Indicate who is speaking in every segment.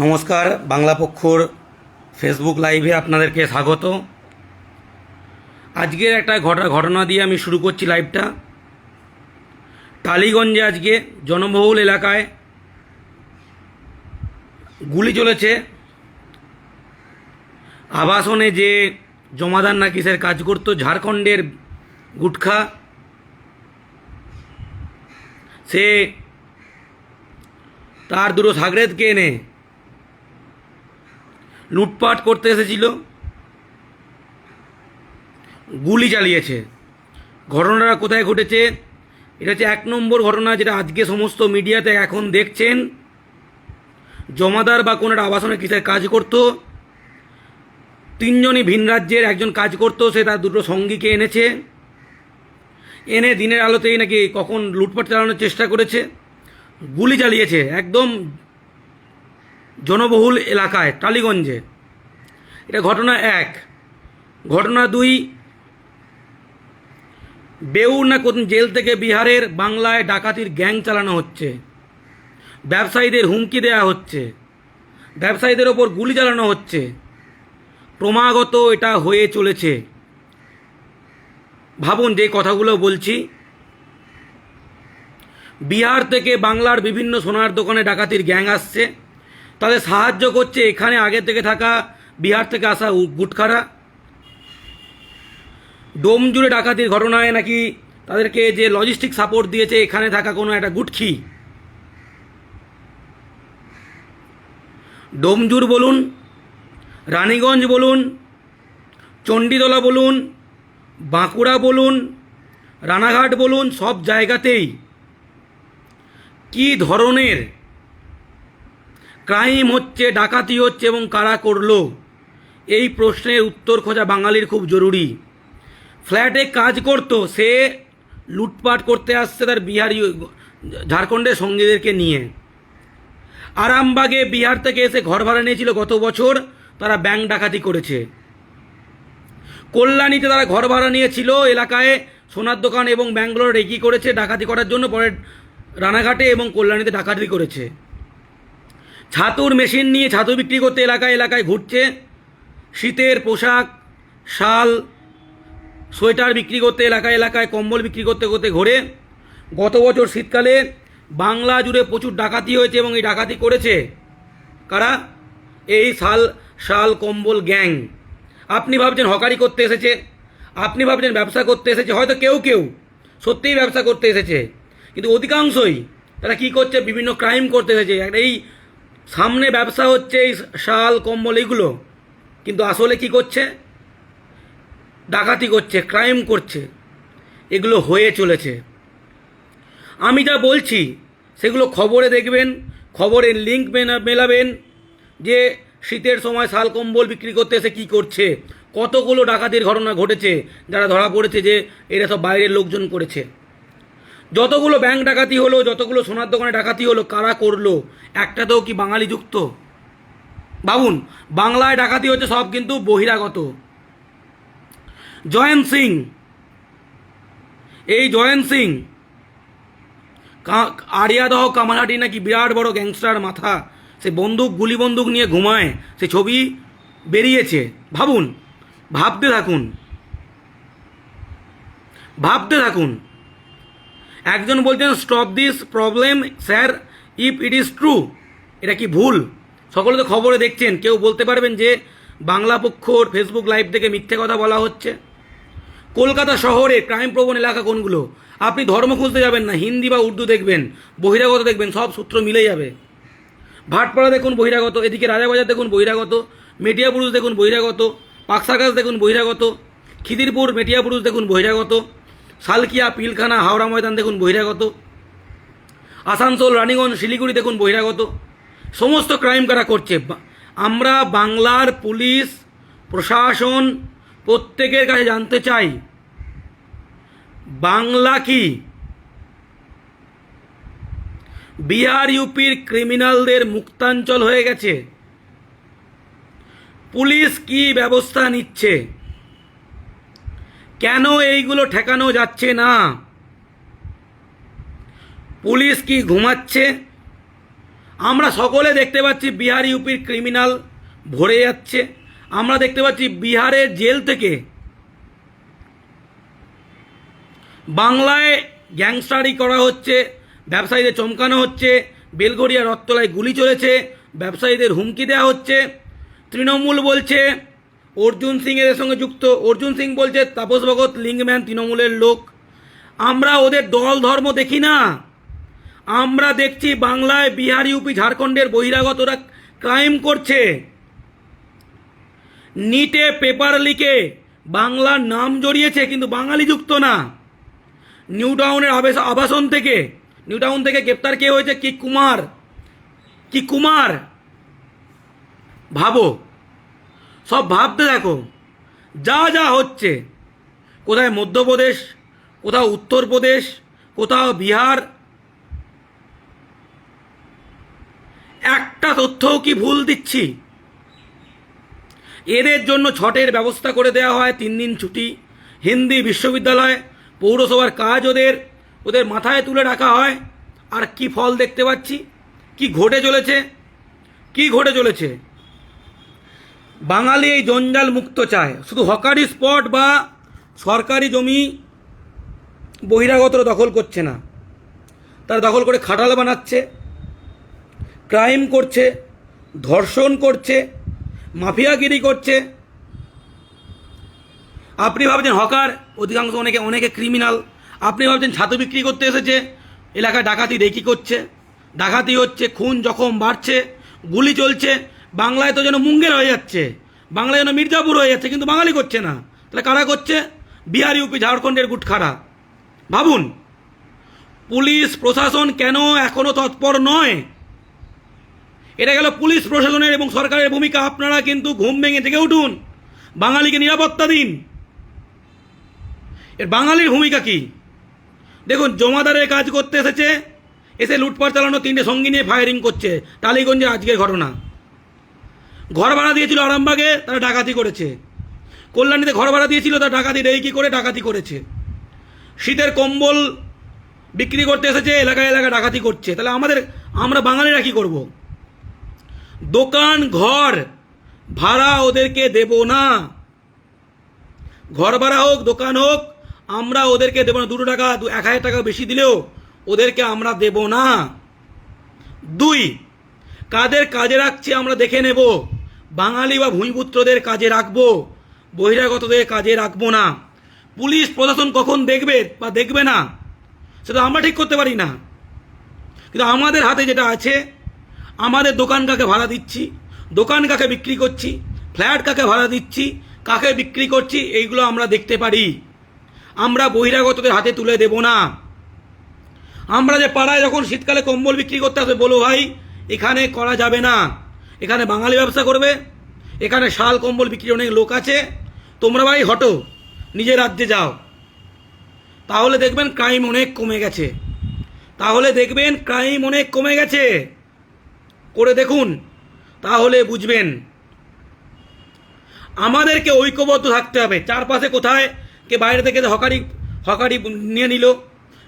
Speaker 1: নমস্কার, বাংলা পক্ষর ফেসবুক লাইভে আপনাদেরকে স্বাগত। আজকের একটা ঘটা ঘটনা দিয়ে আমি শুরু করছি লাইভটা টালিগঞ্জে আজকে জনবহুল এলাকায় গুলি চলেছে। আবাসনে যে জমাদার না কিসের কাজ করতো, ঝাড়খণ্ডের গুটখা। সে তার দুটো সাগরেদকে এনে লুটপাট করতে এসেছিল। গুলি চালিয়েছে। ঘটনাটা কোথায় ঘটেছে, এটা হচ্ছে এক নম্বর ঘটনা যেটা আজকে সমস্ত মিডিয়াতে এখন দেখছেন। জমাদার বা কোনো একটা আবাসনে কিসের কাজ করতো, তিনজনই ভিন রাজ্যের একজন কাজ করতো, সে তার দুটো সঙ্গীকে এনেছে। এনে দিনের আলোতেই নাকি কখন লুটপাট চালানোর চেষ্টা করেছে। গুলি চালিয়েছে, একদম জনবহুল এলাকায়, টালিগঞ্জে। এটা ঘটনা এক। ঘটনা দুই বেউর না কোন জেল থেকে বিহারের বাংলায় ডাকাতির গ্যাং চালানো হচ্ছে। ব্যবসায়ীদের হুমকি দেওয়া হচ্ছে। ব্যবসায়ীদের ওপর গুলি চালানো হচ্ছে। ক্রমাগত এটা হয়ে চলেছে। ভাবুন, যে কথাগুলো বলছি। বিহার থেকে বাংলার বিভিন্ন সোনার দোকানে ডাকাতির গ্যাং আসছে। তাদের সাহায্য করছে এখানে আগে থেকে থাকা বিহার থেকে আসা গুটখারা। ডোম জুড়ে ডাকাতির ঘটনায় নাকি তাদেরকে যে লজিস্টিক সাপোর্ট দিয়েছে, এখানে থাকা কোনো একটা গুটখি। ডোমজুর বলুন, রানীগঞ্জ বলুন, চণ্ডীতলা বলুন, বাঁকুড়া বলুন, রানাঘাট বলুন, সব জায়গাতেই। কি ধরনের ক্রাইম হচ্ছে, ডাকাতি হচ্ছে এবং কারা করল? এই প্রশ্নের উত্তর খোঁজা বাঙালির খুব জরুরি। ফ্ল্যাটে কাজ করতো, সে লুটপাট করতে আসছে তার বিহারি ঝাড়খণ্ডের সঙ্গীদেরকে নিয়ে। আরামবাগে বিহার থেকে এসে ঘর ভাড়া নিয়েছিল গত বছর, তারা ব্যাংক ডাকাতি করেছে। কল্যাণীতে তারা ঘর ভাড়া নিয়েছিল, এলাকায় সোনার দোকান এবং ব্যাঙ্গালোর রেকি করেছে, ডাকাতি করার জন্য পরে রানাঘাটে এবং কল্যাণীতে ডাকাতি করেছে। ছাতুর মেশিন নিয়ে ছাতু বিক্রি করতে এলাকায় এলাকায় ঘুরছে। শীতের পোশাক, শাল, সোয়েটার বিক্রি করতে এলাকায় এলাকায়, কম্বল বিক্রি করতে করতে ঘোরে। গত বছর শীতকালে বাংলা জুড়ে প্রচুর ডাকাতি হয়েছে এবং এই ডাকাতি করেছে কারা? এই শাল শাল, কম্বল গ্যাং। আপনি ভাবছেন হকারি করতে এসেছে, আপনি ভাবছেন ব্যবসা করতে এসেছে, হয়তো কেউ কেউ সত্যিই ব্যবসা করতে এসেছে। কিন্তু অধিকাংশই তারা কি করছে? বিভিন্ন ক্রাইম করতে এসেছে। এই সামনে ব্যবসা হচ্ছে এই শাল, কম্বল এইগুলো কিন্তু আসলে কি করছে? ডাকাতি করছে ক্রাইম করছে। এগুলো হয়ে চলেছে। আমি যা বলছি, সেগুলো খবরে দেখবেন, খবরের লিঙ্ক মেলাবেন যে শীতের সময় শাল, কম্বল বিক্রি করতে এসে কী করছে, কতগুলো ডাকাতির ঘটনা ঘটেছে, যারা ধরা পড়েছে যে এরা সব বাইরের লোকজন করেছে। যতগুলো ব্যাংক ডাকাতি হলো, যতগুলো সোনার দোকানে ডাকাতি হলো, কারা করল? একটাতেও কি বাঙালি যুক্ত? ভাবুন, বাংলায় ডাকাতি হচ্ছে সব কিন্তু বহিরাগত। জয়ন্ত সিং, এই জয়ন্ত সিং আরিয়াদহ, কামারহাটি নাকি বিরাট বড় গ্যাংস্টার মাথা, সে বন্দুক, গুলি বন্দুক নিয়ে ঘুমায়, সে ছবি বেরিয়েছে। ভাবুন, ভাবতে থাকুন ভাবতে থাকুন। একজন বলছেন stop this problem sir if it is true এটা কি ভুল? সকলে তো খবরে দেখছেন, কেউ বলতে পারবেন যে বাংলা পক্ষর ফেসবুক লাইভ থেকে মিথ্যে কথা বলা হচ্ছে? কলকাতা শহরে ক্রাইম প্রবণ এলাকা কোনগুলো? আপনি ধর্ম খুঁজতে যাবেন না, হিন্দি বা উর্দু দেখবেন, বহিরাগত দেখবেন, সব সূত্র মিলে যাবে। ভাটপাড়া দেখুন বহিরাগত, এদিকে রাজাবাজার দেখুন বহিরাগত, মেটিয়া পুরুষ দেখুন বহিরাগত পাকসাগাছ দেখুন বহিরাগত, খিদিরপুর মেটিয়া পুরুষ দেখুন বহিরাগত। সালকিয়া পিলখানা, হাওড়া ময়দান দেখুন বহিরাগত। আসানসোল, রানীগঞ্জ, শিলিগুড়ি দেখুন বহিরাগত। সমস্ত ক্রাইম কারা করছে? আমরা বাংলার পুলিশ, প্রশাসন প্রত্যেকের কাছে জানতে চাই, বাংলা কি? বিহার, ইউপির ক্রিমিনালদের মুক্তাঞ্চল হয়ে গেছে। পুলিশ কি ব্যবস্থা নিচ্ছে? কেন এইগুলো ঠেকানো যাচ্ছে না? পুলিশ কি ঘুমাচ্ছে? আমরা সকলে দেখতে পাচ্ছি বিহার ইউপির ক্রিমিনাল ভরে যাচ্ছে। আমরা দেখতে পাচ্ছি বিহারের জেল থেকে বাংলায় গ্যাংস্টারি করা হচ্ছে, ব্যবসায়ীদের চমকানো হচ্ছে বেলগড়িয়া রত্তলায় গুলি চলেছে, ব্যবসায়ীদের হুমকি দেওয়া হচ্ছে। তৃণমূল বলছে অর্জুন সিং এর সঙ্গে যুক্ত। অর্জুন সিং বলছে, তাপস ভগত লিঙ্গম্যান তৃণমূলের লোক। আমরা ওদের দল ধর্ম দেখি না। আমরা দেখছি বাংলায় বিহার, ইউপি, ঝাড়খণ্ডের বহিরাগতরা ক্রাইম করছে। নিটে পেপার লিকে বাংলার নাম জড়িয়েছে, কিন্তু বাঙালি যুক্ত না। নিউ টাউনের আবাসন থেকে, নিউ টাউন থেকে গ্রেপ্তার কে হয়েছে? কি কুমার? কি কুমার? ভাবো। সব ভাবতে দেখো। যা যা হচ্ছে। কোথায় মধ্যপ্রদেশ, কোথাও উত্তরপ্রদেশ, কোথাও বিহার। একটা তথ্যও কি ভুল দিচ্ছি? এদের জন্য ছটের ব্যবস্থা করে দেওয়া হয়, তিন দিন ছুটি। হিন্দি বিশ্ববিদ্যালয়, পৌরসভার কাজ ওদের ওদের মাথায় তুলে রাখা হয়। আর কি ফল দেখতে পাচ্ছি? কি ঘটে চলেছে? কি ঘটে চলেছে? বাঙালি এই জঞ্জাল মুক্ত চায়। শুধু হকারি স্পট বা সরকারি জমি বহিরাগতরা দখল করছে না। তারা দখল করে খাটাল বানাচ্ছে, ক্রাইম করছে, ধর্ষণ করছে, মাফিয়াগিরি করছে। আপনি ভাবছেন হকার, অধিকাংশ অনেকে অনেকে ক্রিমিনাল আপনি ভাবছেন ছাতু বিক্রি করতে এসেছে, এলাকায় ডাকাতি রেকি করছে? ডাকাতি হচ্ছে, খুন জখম বাড়ছে, গুলি চলছে বাংলায় তো যেন মুঙ্গের হয়ে যাচ্ছে। বাংলায় যেন মির্জাপুর হয়ে যাচ্ছে, কিন্তু বাঙালি করছে না। তাহলে কারা করছে? বিহার, ইউপি, ঝাড়খণ্ডের গুটখারা। ভাবুন, পুলিশ প্রশাসন কেন এখনও তৎপর নয়? এটা গেল পুলিশ প্রশাসনের এবং সরকারের ভূমিকা। আপনারা কিন্তু ঘুম ভেঙে থেকে উঠুন। বাঙালিকে নিরাপত্তা দিন। এর বাঙালির ভূমিকা কি? দেখুন, জমাদারের কাজ করতে এসেছে, এসে লুটপাট চালানো তিনটে সঙ্গী নিয়ে ফায়ারিং করছে। টালিগঞ্জের আজকের ঘটনা। ঘর ভাড়া দিয়েছিল আরামবাগে, তারা ডাকাতি করেছে। কল্যাণীতে ঘর ভাড়া দিয়েছিল, তারা ডাকাতি রেকি করে ডাকাতি করেছে। শীতের কম্বল বিক্রি করতে এসেছে, এলাকায় এলাকায় ডাকাতি করছে। তাহলে আমাদের, আমরা বাঙালিরা কী করব? দোকান, ঘর, ভাড়া ওদেরকে দেব না। ঘর ভাড়া হোক, দোকান হোক, আমরা ওদেরকে দেবো না। দুটো টাকা, দু এক হাজার টাকা বেশি দিলেও ওদেরকে আমরা দেব না। দুই, কাদের কাজে রাখছি আমরা দেখে নেব। বাঙালি বা ভূমিপুত্রদের কাজে রাখব, বহিরাগতদের কাজে রাখব না। পুলিশ প্রশাসন কখন দেখবে বা দেখবে না, সেটা আমরা ঠিক করতে পারি না। কিন্তু আমাদের হাতে যেটা আছে, আমাদের দোকান কাকে ভাড়া দিচ্ছি, দোকান কাকে বিক্রি করছি, ফ্ল্যাট কাকে ভাড়া দিচ্ছি, কাকে বিক্রি করছি, এইগুলো আমরা দেখতে পারি। আমরা বহিরাগতদের হাতে তুলে দেব না। আমরা যে পাড়ায় যখন শীতকালে কম্বল বিক্রি করতে আসবে, বলো ভাই, এখানে করা যাবে না। এখানে বাঙালি ব্যবসা করবে, এখানে শাল, কম্বল বিক্রি অনেক লোক আছে, তোমরা ভাই হটো, নিজের রাজ্যে যাও। তাহলে দেখবেন ক্রাইম অনেক কমে গেছে। তাহলে দেখবেন ক্রাইম অনেক কমে গেছে। করে দেখুন, তাহলে বুঝবেন। আমাদেরকে ঐক্যবদ্ধ থাকতে হবে। চারপাশে কোথায় কে বাইরে থেকে হকারি হকারি নিয়ে নিল,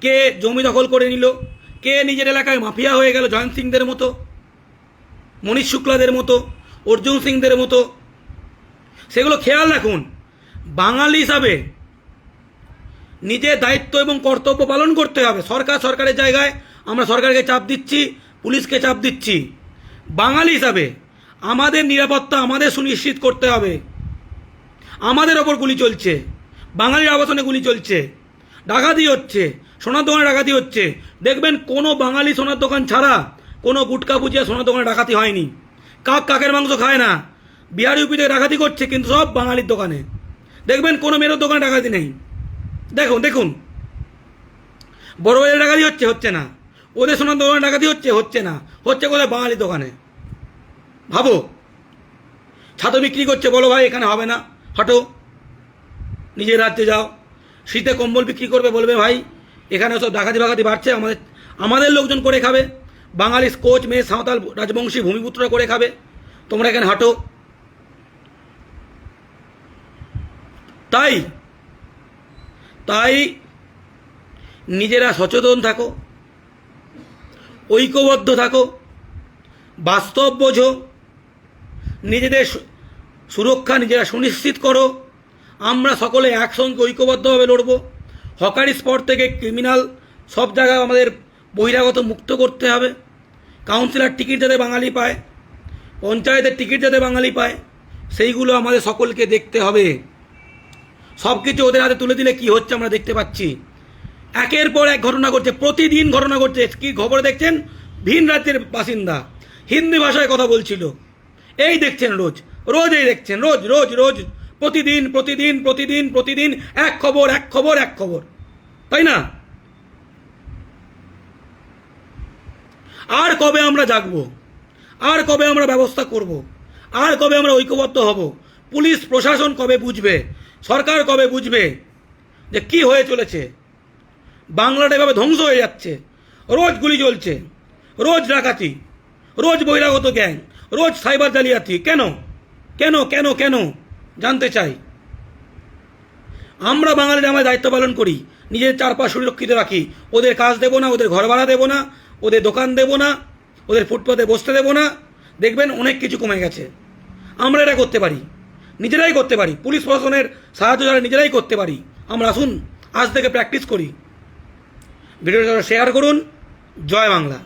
Speaker 1: কে জমি দখল করে নিল, কে নিজের এলাকায় মাফিয়া হয়ে গেল, জয়ন্ত সিংদের মতো। মনীষ শুক্লাদের মতো, অর্জুন সিংদের মতো। সেগুলো খেয়াল রাখুন। বাঙালি হিসাবে নিজের দায়িত্ব এবং কর্তব্য পালন করতে হবে। সরকার সরকারের জায়গায় আমরা সরকারকে চাপ দিচ্ছি, পুলিশকে চাপ দিচ্ছি। বাঙালি হিসাবে আমাদের নিরাপত্তা আমাদের সুনিশ্চিত করতে হবে। আমাদের ওপর গুলি চলছে। বাঙালির আবাসনে গুলি চলছে। ডাকাতি হচ্ছে। সোনার দোকানে ডাকাতি হচ্ছে। দেখবেন কোনো বাঙালি সোনার দোকান ছাড়া কোনো গুটকা পুজিয়া সোনার দোকানে ডাকাতি হয়নি। কাক কাকের মাংস খায় না। বিহার ইউপিতে ডাকাতি করছে কিন্তু সব বাঙালির দোকানে। দেখবেন কোনো মেয়ের দোকানে ডাকাতি নেই। দেখুন দেখুন। বড় বাজারে ডাকাতি হচ্ছে হচ্ছে না। ওদের সোনার দোকানে ডাকাতি হচ্ছে হচ্ছে না। হচ্ছে কোথায়? বাঙালি দোকানে। ভাবো। ছাতো বিক্রি করছে, বলো ভাই, এখানে হবে না। হটো। নিজের রাজ্যে যাও। শীতে কম্বল বিক্রি করবে, বলবে ভাই এখানে সব ডাকাতি বাকাতি বাড়ছে। আমাদের আমাদের লোকজন করে খাবে। বাঙালি কোচ মেয়ে সাঁওতাল রাজবংশী ভূমিপুত্ররা করে খাবে। তোমরা এখানে হাঁটো। তাই তাই নিজেরা সচেতন থাকো, ঐক্যবদ্ধ থাকো, বাস্তব বোঝো, নিজেদের সুরক্ষা নিজেরা সুনিশ্চিত করো। আমরা সকলে একসঙ্গে ঐক্যবদ্ধভাবে লড়ব। হকারি স্পট থেকে ক্রিমিনাল সব জায়গায় আমাদের বহিরাগত মুক্ত করতে হবে। কাউন্সিলর টিকিট যাতে বাঙালি পায়, পঞ্চায়েতের টিকিট যাতে বাঙালি পায়, সেইগুলো আমাদের সকলকে দেখতে হবে। সব কিছু ওদের হাতে তুলে দিলে কি হচ্ছে আমরা দেখতে পাচ্ছি। একের পর এক ঘটনা ঘটছে, প্রতিদিন ঘটনা ঘটছে। কি খবর দেখছেন? ভিন রাজ্যের বাসিন্দা, হিন্দি ভাষায় কথা বলছিল। এই দেখছেন রোজ রোজ এই দেখছেন, রোজ রোজ রোজ। প্রতিদিন প্রতিদিন প্রতিদিন প্রতিদিন, এক খবর এক খবর এক খবর। তাই না? আর কবে আমরা জাগব? আর কবে আমরা ব্যবস্থা করব? আর কবে আমরা ঐক্যবদ্ধ হব? পুলিশ, প্রশাসন কবে বুঝবে? সরকার কবে বুঝবে যে কি হয়ে চলেছে? বাংলাটা এভাবে ধ্বংস হয়ে যাচ্ছে। রোজ গুলি চলছে। রোজ ডাকাতি। রোজ বহিরাগত গ্যাং। রোজ সাইবার জালিয়াতি। কেন? কেন? কেন? কেন? জানতে চাই। আমরা বাঙালিরা আমরা দায়িত্ব পালন করি। নিজের চারপাশ সুরক্ষিত রাখি। ওদের কাজ দেবো না, ওদের ঘর ভাড়া দেবো না। ওদের দোকান দেব না, ওদের ফুটপাতে বসতে দেব না। দেখবেন অনেক কিছু কমে গেছে। আমরা এটা করতে পারি। নিজেরাই করতে পারি। পুলিশ প্রশাসনের সাহায্য যারা নিজেরাই করতে পারি। আমরা আসুন, আজ থেকে প্র্যাকটিস করি। ভিডিওটা শেয়ার করুন। জয় বাংলা।